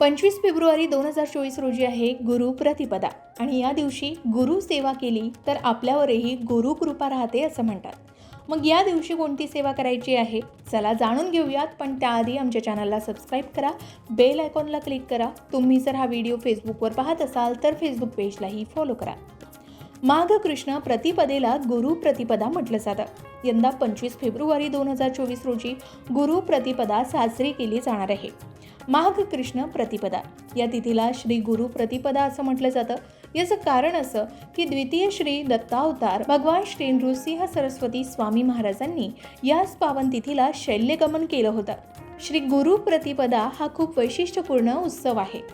पंचवीस फेब्रुवारी दोन हजार चोवीस रोजी आहे गुरु प्रतिपदा. आणि या दिवशी गुरु सेवा केली तर आपल्यावरही गुरु कृपा राहते असं म्हणतात. मग या दिवशी कोणती सेवा करायची आहे? चला जाणून घेऊयात पण त्याआधी आमच्या चॅनलला सबस्क्राईब करा बेल आयकॉनला क्लिक करा. तुम्ही जर हा व्हिडिओ फेसबुकवर पाहत असाल तर फेसबुक पेजलाही फॉलो करा. माघ कृष्ण प्रतिपदेला गुरु प्रतिपदा म्हटलं जातं. यंदा पंचवीस फेब्रुवारी दोन हजार चोवीस रोजी गुरु प्रतिपदा साजरी केली जाणार आहे. माघ कृष्ण प्रतिपदा. या तिथीला श्री गुरु प्रतिपदा असं म्हटलं जातं. याचं कारण असं की द्वितीय श्री दत्तावतार भगवान श्री नृसिंह सरस्वती स्वामी महाराजांनी याच पावन तिथीला शैल्यगमन केलं होतं. श्री गुरु प्रतिपदा हा खूप वैशिष्ट्यपूर्ण उत्सव आहे.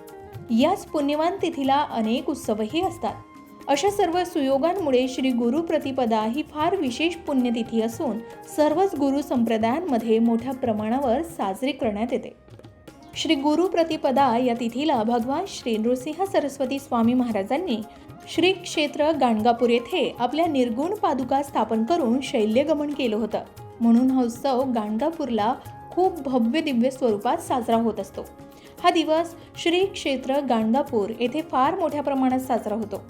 याच पुण्यवान तिथीला अनेक उत्सवही असतात. अशा सर्व सुयोगांमुळे श्री गुरु प्रतिपदा ही फार विशेष पुण्यतिथी असून सर्वच गुरु संप्रदायांमध्ये मोठ्या प्रमाणावर साजरी करण्यात येते. श्री गुरु प्रतिपदा या तिथीला भगवान श्री नृसिंह सरस्वती स्वामी महाराजांनी श्री क्षेत्र गाणगापूर येथे आपल्या निर्गुण पादुका स्थापन करून शैल्यगमन केलं होतं. म्हणून हा उत्सव गाणगापूरला खूप भव्य दिव्य स्वरूपात साजरा होत असतो. हा दिवस श्री क्षेत्र गाणगापूर येथे फार मोठ्या प्रमाणात साजरा होतो.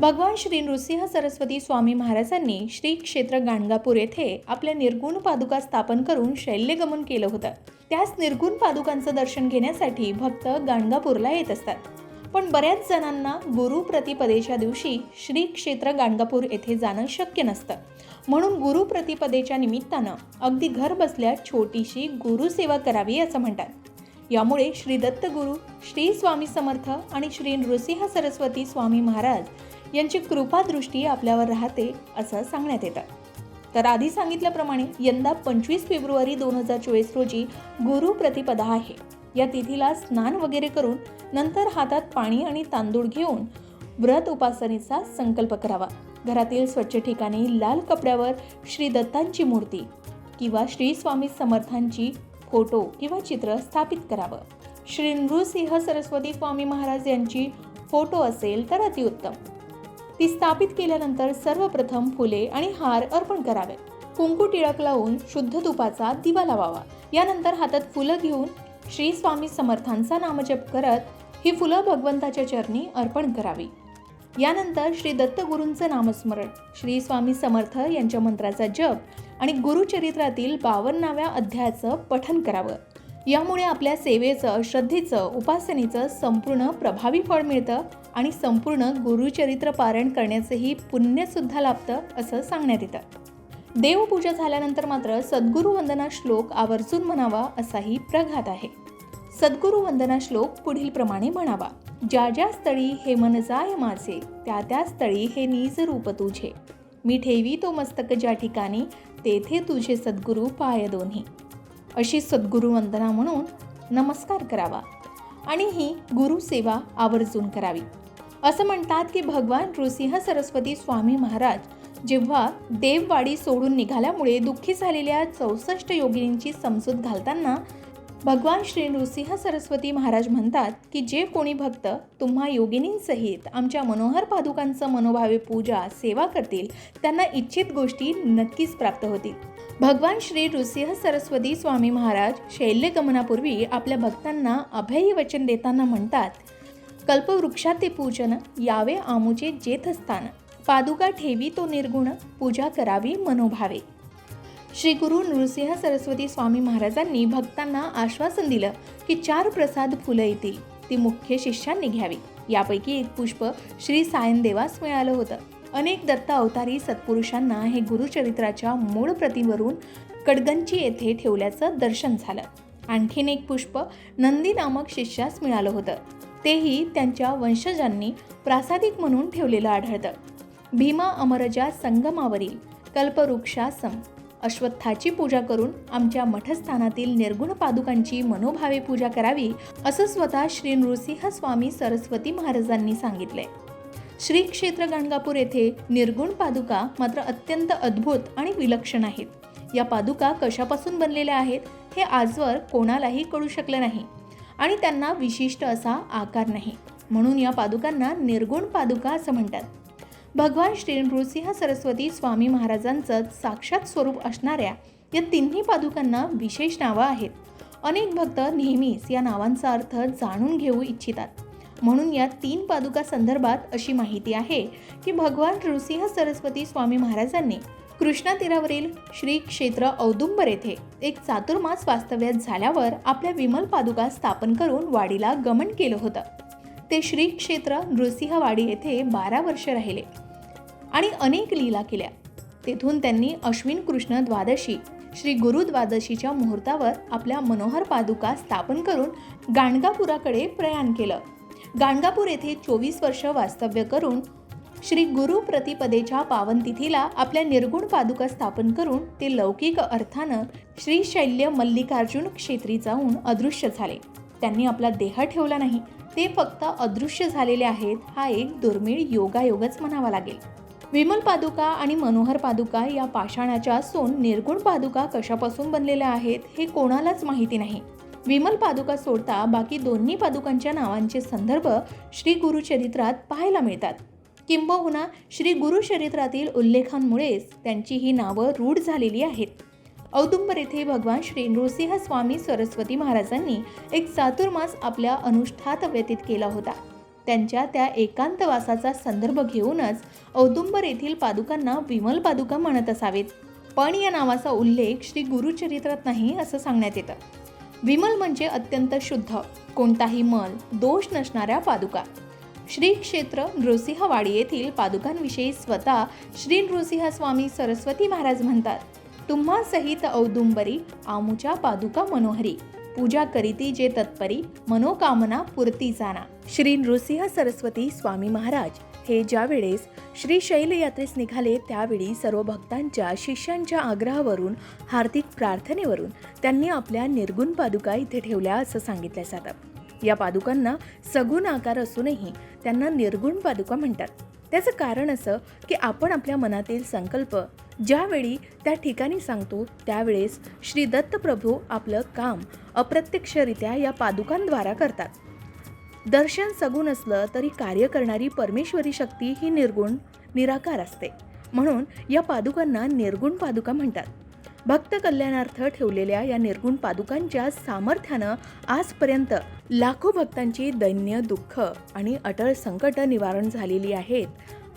भगवान श्री नृसिंह सरस्वती स्वामी महाराजांनी श्री क्षेत्र गाणगापूर येथे आपल्या निर्गुण पादुका स्थापन करून शैल्यगमन केलं होतं. त्याच निर्गुण पादुकांचं दर्शन घेण्यासाठी भक्त गाणगापूरला येत असतात. पण बऱ्याच जणांना गुरु प्रतिपदेच्या दिवशी श्री क्षेत्र गाणगापूर येथे जाणं शक्य नसतं. म्हणून गुरु प्रतिपदेच्या निमित्तानं अगदी घर बसल्या छोटीशी गुरुसेवा करावी असं म्हणतात. यामुळे श्री दत्तगुरू श्री स्वामी समर्थ आणि श्री नृसिंह सरस्वती स्वामी महाराज यांची कृपादृष्टी आपल्यावर राहते असं सांगण्यात येतं. तर आधी सांगितल्याप्रमाणे यंदा पंचवीस फेब्रुवारी दोन हजार चोवीस रोजी गुरु प्रतिपदा आहे. या तिथीला स्नान वगैरे करून नंतर हातात पाणी आणि तांदूळ घेऊन व्रत उपासनेचा संकल्प करावा. घरातील स्वच्छ ठिकाणी लाल कपड्यावर श्री दत्तांची मूर्ती किंवा श्री स्वामी समर्थांची फोटो किंवा चित्र स्थापित करावं. श्री नृसिंह सरस्वती स्वामी महाराज यांची फोटो असेल तर अतिउत्तम. ती स्थापित केल्यानंतर सर्वप्रथम फुले आणि हार अर्पण करावे. कुंकू टिळक लावून शुद्ध तुपाचा दिवा लावावा. यानंतर हातात फुलं घेऊन श्री स्वामी समर्थांचा नामजप करत ही फुलं भगवंताच्या चरणी अर्पण करावी. यानंतर श्री दत्तगुरूंचं नामस्मरण श्री स्वामी समर्थ यांच्या मंत्राचा जप आणि गुरुचरित्रातील बावन्नाव्या अध्यायाचं पठन करावं. यामुळे आपल्या सेवेचं श्रद्धेचं उपासनेचं संपूर्ण प्रभावी फळ मिळतं आणि संपूर्ण गुरुचरित्र पारायण करण्याचंही पुण्यसुद्धा लाभतं असं सांगण्यात येतं. देवपूजा झाल्यानंतर मात्र सद्गुरू वंदना श्लोक आवर्जून म्हणावा असाही प्रघात आहे. सद्गुरू वंदना श्लोक पुढील प्रमाणे म्हणावा. ज्या ज्या स्थळी हे मन जाय माझे त्या त्या स्थळी हे निज रूप तुझे. मी ठेवी तो मस्तक ज्या ठिकाणी तेथे तुझे सद्गुरू पाय दोन्ही. अशी सद्गुरुवंदना म्हणून नमस्कार करावा. आणि ही गुरुसेवा आवर्जून करावी. असं म्हणतात की भगवान नृसिंह सरस्वती स्वामी महाराज जेव्हा देववाडी सोडून निघाल्यामुळे दुःखी झालेल्या चौसष्ट योगिनींची समजूत घालताना भगवान श्री नृसिंह सरस्वती महाराज म्हणतात की जे कोणी भक्त तुम्हा योगिनींसहित आमच्या मनोहर पादुकांचं मनोभावे पूजा सेवा करतील त्यांना इच्छित गोष्टी नक्कीच प्राप्त होतील. भगवान श्री नृसिंह सरस्वती स्वामी महाराज शैल्यगमनापूर्वी आपल्या भक्तांना अभय वचन देताना म्हणतात कल्पवृक्षाते पूजन यावे आमुचे जेथस्थान. पादुका ठेवी तो निर्गुण पूजा करावी मनोभावे. श्री गुरु नृसिंह सरस्वती स्वामी महाराजांनी भक्तांना आश्वासन दिलं की चार प्रसाद फुलं येतील. ती मुख्य शिष्यांनी घ्यावी. यापैकी एक पुष्प श्री सायनदेवास मिळालं होतं. अनेक दत्त अवतारी सत्पुरुषांना हे गुरुचरित्राच्या मूळ प्रतीवरून कडगंची येथे ठेवल्याचं दर्शन झालं. आणखीन एक पुष्प नंदी नामक शिष्यास मिळालं होतं. तेही त्यांच्या वंशजांनी प्रासादिक म्हणून ठेवलेलं आढळतं. भीमा अमरजा संगमावरील कल्पवृक्षासम अश्वत्थाची पूजा करून आमच्या मठस्थानातील निर्गुण पादुकांची मनोभावे पूजा करावी असं स्वतः श्री नृसिंह स्वामी सरस्वती महाराजांनी सांगितले श्री क्षेत्र गाणगापूर येथे निर्गुण पादुका मात्र अत्यंत अद्भुत आणि विलक्षण आहेत. या पादुका कशापासून बनलेल्या आहेत हे आजवर कोणालाही कळू शकलं नाही आणि त्यांना विशिष्ट असा आकार नाही. म्हणून या पादुकांना निर्गुण पादुका असं म्हणतात. भगवान श्री नृसिंह सरस्वती स्वामी महाराजांचं साक्षात स्वरूप असणाऱ्या या तिन्ही पादुकांना विशेष नावं आहेत. अनेक भक्त नेहमीच या नावांचा अर्थ जाणून घेऊ इच्छितात. म्हणून या तीन पादुका संदर्भात अशी माहिती आहे की भगवान नृसिंह सरस्वती स्वामी महाराजांनी कृष्णा तीरावरील श्री क्षेत्र औदुंबर येथे एक चातुर्मास वास्तव्यात झाल्यावर आपल्या विमल पादुका स्थापन करून वाडीला गमन केलं होतं. ते श्री क्षेत्र नृसिंहवाडी येथे बारा वर्ष राहिले. आणि अनेक लीला केल्या. तेथून त्यांनी अश्विन कृष्ण द्वादशी श्री गुरु द्वादशीच्या मुहूर्तावर आपल्या मनोहर पादुका स्थापन करून गाणगापुराकडे प्रयाण केलं. गाणगापूर येथे चोवीस वर्ष वास्तव्य करून श्री गुरु प्रतिपदेच्या पावनतिथीला आपल्या निर्गुण पादुका स्थापन करून ते लौकिक अर्थानं श्री शैल्य मल्लिकार्जुन क्षेत्री जाऊन अदृश्य झाले. त्यांनी आपला देह ठेवला नाही ते फक्त अदृश्य झालेले आहेत हा एक दुर्मिळ योगायोगच म्हणावा लागेल. विमल पादुका आणि मनोहर पादुका या पाषाणाच्या असून निर्गुण पादुका कशापासून बनलेल्या आहेत हे कोणालाच माहिती नाही. विमल पादुका सोडता बाकी दोन्ही पादुकांच्या नावांचे संदर्भ श्री गुरुचरित्रात पाहायला मिळतात. किंबहुना श्री गुरुचरित्रातील उल्लेखांमुळेच त्यांची ही नावं रूढ झालेली आहेत. औदुंबर येथे भगवान श्री नृसिंह स्वामी सरस्वती महाराजांनी एक चातुर्मास आपल्या अनुष्ठात व्यतीत केला होता. त्यांच्या त्या एकांतवासाचा संदर्भ घेऊनच औदुंबर येथील पादुकांना विमल पादुका म्हणत असावेत. पण या नावाचा उल्लेख श्री गुरुचरित्रात नाही असं सांगण्यात येतं. विमल म्हणजे अत्यंत शुद्ध कोणताही मल दोष नसणाऱ्या पादुका. श्री क्षेत्र नृसिंहवाडी येथील पादुकांविषयी स्वतः श्री नृसिंह स्वामी सरस्वती महाराज म्हणतात. तुम्हा सहित औदुंबरी आमुच्या पादुका मनोहरी. पूजा करीती जे तत्परी मनोकामना पुरती जाना. श्री नृसिंह सरस्वती स्वामी महाराज हे ज्या वेळेस श्री शैल यात्रेस निघाले त्यावेळी सर्व भक्तांच्या शिष्यांच्या आग्रहावरून हार्दिक प्रार्थनेवरून त्यांनी आपल्या निर्गुण पादुका इथे ठेवल्या असं सांगितलं जातं या पादुकांना सगुण आकार असूनही त्यांना निर्गुण पादुका म्हणतात. त्याचं कारण असं की आपण आपल्या मनातील संकल्प ज्यावेळी त्या ठिकाणी सांगतो त्यावेळेस श्री दत्तप्रभू आपलं काम अप्रत्यक्षरित्या या पादुकांद्वारा करतात. दर्शन सगुण असलं तरी कार्य करणारी परमेश्वरी शक्ती ही निर्गुण निराकार असते. म्हणून या पादुकांना निर्गुण पादुका म्हणतात. भक्त कल्याणार्थ ठेवलेल्या या निर्गुण पादुकांच्या सामर्थ्यानं आजपर्यंत लाखो भक्तांची दैन्य दुःख आणि अटळ संकट निवारण झालेली आहेत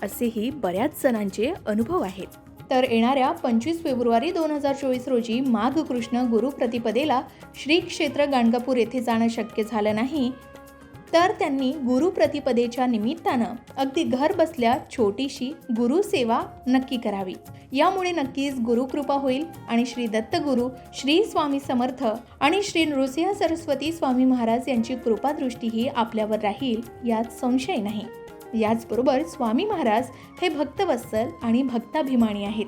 असेही बऱ्याच जणांचे अनुभव आहेत. तर येणाऱ्या पंचवीस फेब्रुवारी दोन हजार चोवीस रोजी माघ कृष्ण गुरुप्रतिपदेला श्री क्षेत्र गाणगापूर येथे जाणं शक्य झालं नाही तर त्यांनी गुरुप्रतिपदेच्या निमित्तानं अगदी घर बसल्या छोटीशी गुरुसेवा नक्की करावी. यामुळे नक्कीच गुरुकृपा होईल आणि श्री दत्तगुरु श्री स्वामी समर्थ आणि श्री नृसिंह सरस्वती स्वामी महाराज यांची कृपादृष्टीही आपल्यावर राहील यात संशय नाही. याचबरोबर स्वामी महाराज हे भक्तवत्सल आणि भक्ताभिमानी आहेत.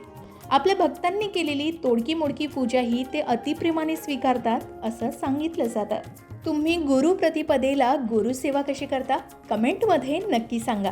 आपल्या भक्तांनी केलेली तोडकी मोडकी पूजा ही ते अतिप्रेमाने स्वीकारतात असं सांगितलं जातं. तुम्ही गुरु प्रतिपदेला गुरुसेवा कशी करता? कमेंटमध्ये नक्की सांगा.